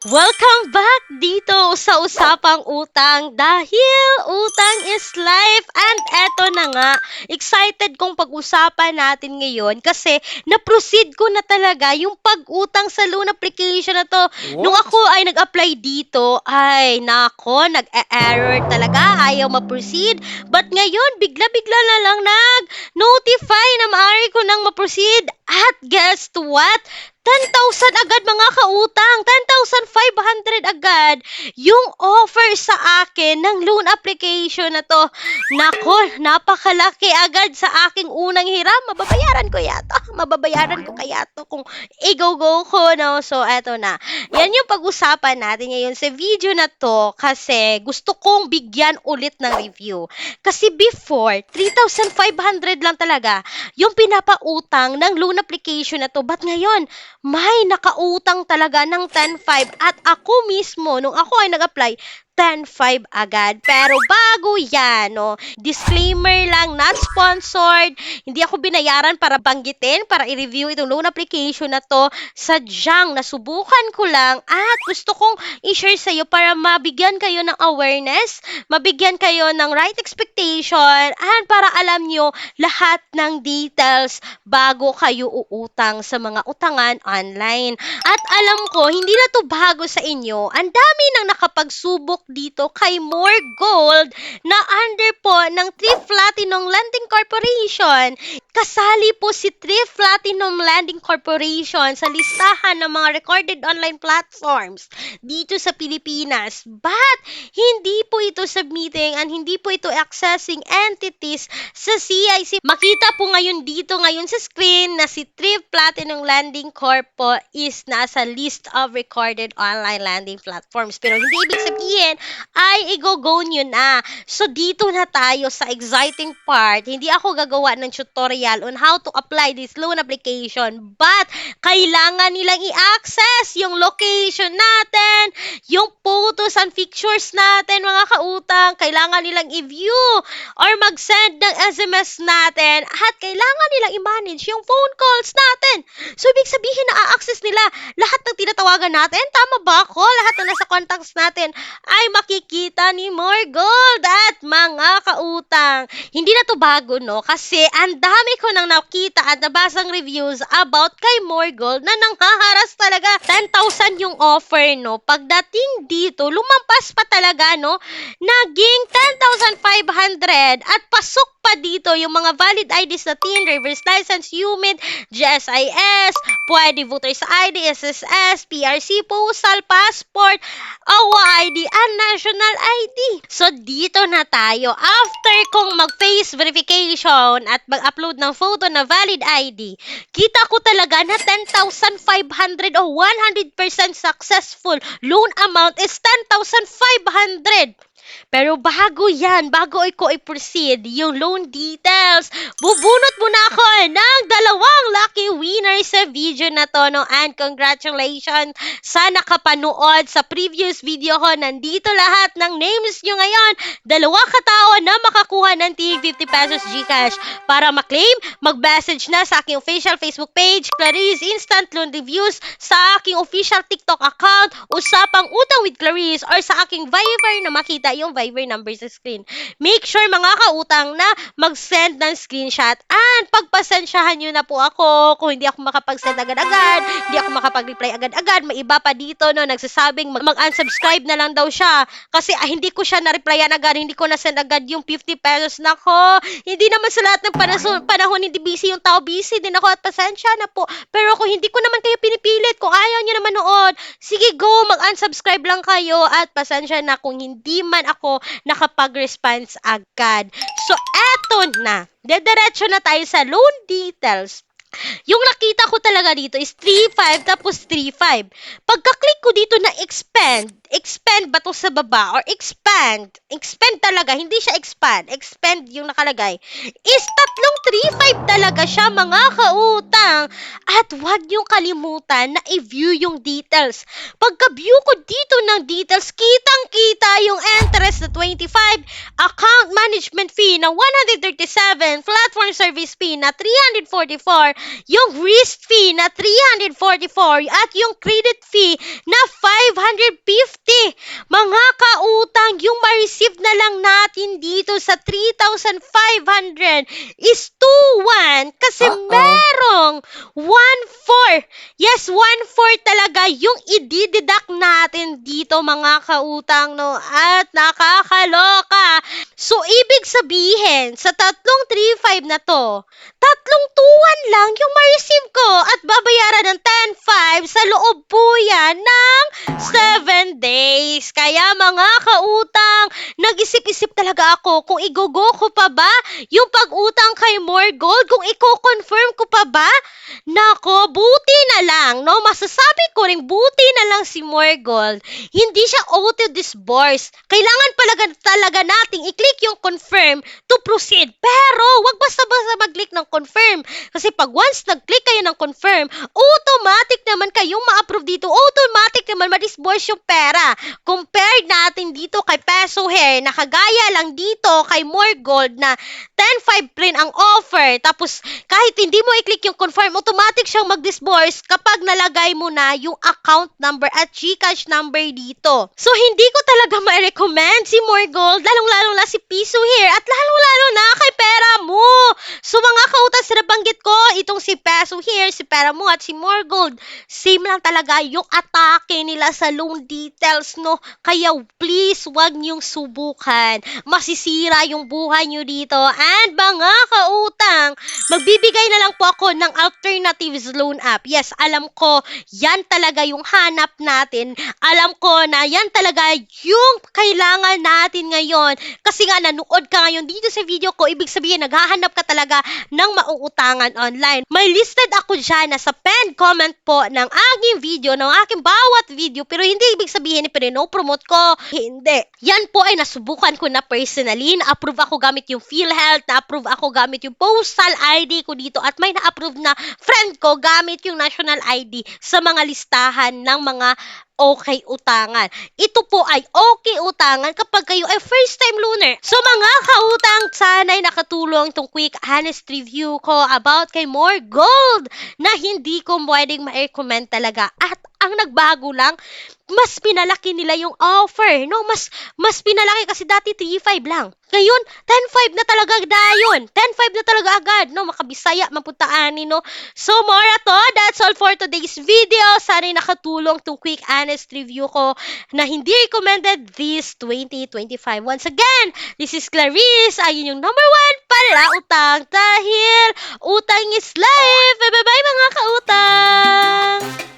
Welcome back dito sa Usapang Utang dahil utang is life and eto na nga, excited kong pag-usapan natin ngayon kasi na-proceed ko na talaga yung pag-utang sa loan application na to. Nung ako ay nag-apply dito, ay nako, nag-error talaga, ayaw ma-proceed. But ngayon, bigla-bigla na lang nag-notify na maaari ko nang ma-proceed. At guess what? 10,000 agad mga kautang, 10,500 agad yung offer sa akin ng loan application na to. Nako, napakalaki agad sa aking unang hiram. Mababayaran ko yata. Mababayaran ko kaya to kung i-go-go ko, no? So, eto na. Yan yung pag-usapan natin ngayon sa video na to kasi gusto kong bigyan ulit ng review. Kasi before, 3,500 lang talaga yung pinapautang ng loan application na to. But ngayon, may nakautang talaga ng 10.5 at ako mismo, nung ako ay nag-apply, 10.5 agad. Pero bago yan, no, disclaimer lang, not sponsored, hindi ako binayaran para banggitin, para i-review itong loan application na to. Sadyang nasubukan ko lang at gusto kong i-share sa iyo para mabigyan kayo ng awareness, mabigyan kayo ng right expectation, and para alam nyo lahat ng details bago kayo uutang sa mga utangan online. At alam ko, hindi na to bago sa inyo. Ang dami nang nakapagsubok dito kay More Gold na under po ng Thrift Platinum Lending Corporation. Kasali po si Thrift Platinum Lending Corporation sa listahan ng mga recorded online platforms dito sa Pilipinas. But, hindi po ito submitting and hindi po ito accessing entities sa CIC. Makita po ngayon dito ngayon sa screen na si Thrift Platinum Lending Corp po is nasa list of recorded online lending platforms. Pero hindi ibig sabihin ay i-go-go nyo na. So, dito na tayo sa exciting part. Hindi ako gagawa ng tutorial on how to apply this loan application. But, kailangan nilang i-access yung location natin, yung photos and pictures natin, mga kautang. Kailangan nilang i-view or mag-send ng SMS natin at kailangan nilang i-manage yung phone calls natin. So, ibig sabihin na a-access nila lahat ng tinatawagan natin. Tama ba ako? Lahat na nasa contacts natin ay makikita ni More Gold at mga kautang. Hindi na to bago, no? Kasi ang dami ko nang nakita at nabasang reviews about kay More Gold na nanghaharas talaga. 10,000 yung offer, no? Pagdating dito, lumampas pa talaga, no? Naging 10,500 at pasok pa dito yung mga valid IDs na TIN, reverse license, UMID, GSIS, pwede voters ID, SSS, PRC, postal, passport, AWA ID, and national ID. So, dito na tayo. After kong mag-face verification at mag-upload ng photo na valid ID, kita ko talaga na 10,500 o 100% successful loan amount is 10,500. Pero bago yan, bago ko i-proceed yung loan details, bubunot muna ako ng dalawang lucky winner sa video na to, no? And congratulations sa nakapanood sa previous video ko. Nandito lahat ng names nyo ngayon. Dalawa katao na makakuha ng tig 50 pesos Gcash. Para maklaim, mag-message na sa aking official Facebook page, Clarice Instant Loan Reviews, sa aking official TikTok account, Usapang Utang with Clarice, or sa aking Viber na makita yung Viber number sa screen. Make sure mga kautang na mag-send ng screenshot and pagpasensyahan nyo na po ako kung hindi ako makapag-send agad-agad, hindi ako makapag-reply agad-agad, may iba pa dito no, nagsasabing mag- mag-unsubscribe na lang daw siya kasi ah, hindi ko siya na-replyan agad, hindi ko na-send agad yung 50 pesos nako. Hindi naman sa lahat ng panahon, panahon hindi busy yung tao, busy din ako at pasensya na po. Pero kung hindi ko naman kayo pinipilit, kung ayaw nyo naman noon, sige go, mag-unsubscribe lang kayo at pasensya na kung hindi man ako nakapag-response agad. So, eto na. Dediretso na tayo sa loan details. Yung nakita ko talaga dito is 3.5 tapos 3.5. Pagka-click ko dito na expand, expand ba to sa baba or expand? Expand talaga, hindi siya expand. Expand yung nakalagay. Is tatlong 3.5 talaga siya mga kautang. At huwag niyong kalimutan na i-view yung details. Pagka-view ko dito ng details, kitang-kita yung interest na 25, account management fee na 137, platform service fee na 344, yung risk fee na 344, at yung credit fee na 550. Mga kautang, yung ma-receive na lang natin dito sa 3,500 is 2,1 kasi Uh-oh. merong 1,4. Yes, 1,4 talaga yung i-deduct natin dito mga kautang no at nakakaloka. So, ibig sabihin, sa tatlong 3,500 na to, tatlong 2,1 lang yung ma-receive ko at babayaran ng 10,500 sa loob po yan ng 7 days. Kaya mga kautang, nag-isip-isip talaga ako kung igogo ko pa ba yung pag-utang kay More Gold, kung i-confirm ko pa ba. Nako, buti lang, no? Masasabi ko rin, buti na lang si More Gold. Hindi siya auto disburse. Kailangan palaga, talaga nating i-click yung confirm to proceed. Pero, wag basta-basta mag-click ng confirm. Kasi pag once nag-click kayo ng confirm, automatic naman kayong ma-approve dito. Automatic naman ma-disburse yung pera. Compared natin dito kay Peso Hair, nakagaya lang dito kay More Gold na 10.5 rin ang offer. Tapos, kahit hindi mo i-click yung confirm, automatic siyang mag-disburse kapag nalagay mo na yung account number at Gcash number dito. So, hindi ko talaga ma-recommend si More Gold, lalong-lalo na si Piso Hair, at lalong-lalo na kay Pera Mo. So, mga kautas na nabanggit ko, itong si Peso Hair, si Pera Mo, at si More Gold, same lang talaga yung atake nila sa loan details, no? Kaya, please, wag niyong subukan. Masisira yung buhay niyo dito. And, mga kautang, magbibigay na lang po ako ng alternatives loan app. Yes, alam ko, yan talaga yung hanap natin. Alam ko na yan talaga yung kailangan natin ngayon. Kasi nga, nanood ka ngayon dito sa video ko, ibig sabihin, naghahanap ka talaga ng mauutangan online. May listed ako dyan na sa pen comment po ng aking video, ng aking bawat video, pero hindi ibig sabihin, promote ko. Hindi. Yan po ay nasubukan ko na personally. Na-approve ako gamit yung PhilHealth, na-approve ako gamit yung postal ID ko dito, at may na-approve na friend ko gamit yung national ID sa mga listahan ng mga okay utangan. Ito po ay okay utangan kapag kayo ay first time loaner. So mga kautang, sana'y nakatulong itong quick honest review ko about kay More Gold na hindi ko pwedeng ma-recommend talaga. At ang nagbago lang, mas pinalaki nila yung offer. No, mas mas pinalaki kasi dati 3.5 lang. Ngayon, 10.5 na talaga dayon. 10.5 na talaga agad, no? Makabisaya, mapuntaan no? So, more to. That's all for today's video. Sana'y nakatulong tong quick honest review ko na hindi recommended this 2025. Once again, this is Clarice, ayun yung number one para utang dahil utang is life. Bye-bye mga kautang!